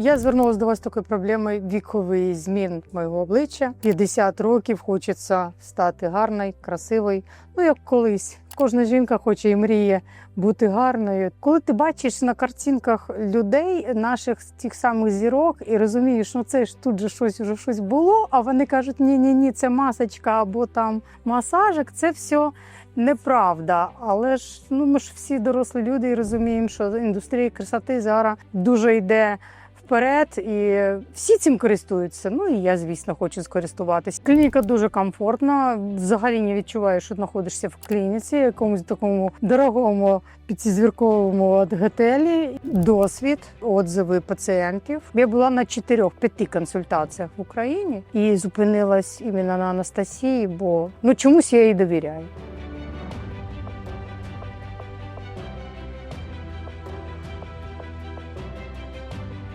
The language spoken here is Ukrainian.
Я звернулася до вас з такою проблемою віковий змін моєго обличчя. 50 років хочеться стати гарною, красивою. Ну як колись. Кожна жінка хоче і мріє бути гарною. Коли ти бачиш на картинках людей, наших тих самих зірок, і розумієш, ну це ж тут же щось уже щось було. А вони кажуть, ні, ні, ні, це масочка або там масажик, це все неправда. Але ж ну ми ж всі дорослі люди і розуміємо, що індустрія красоти зараз дуже йде. Вперед і всі цим користуються. Ну і я, звісно, хочу скористуватись. Клініка дуже комфортна. Взагалі не відчуваєш, що знаходишся в клініці, якомусь такому дорогому п'ятизірковому готелі. Досвід, отзиви пацієнтів. Я була на 4-5 консультаціях в Україні і зупинилась іменно на Анастасії, бо ну чомусь я їй довіряю.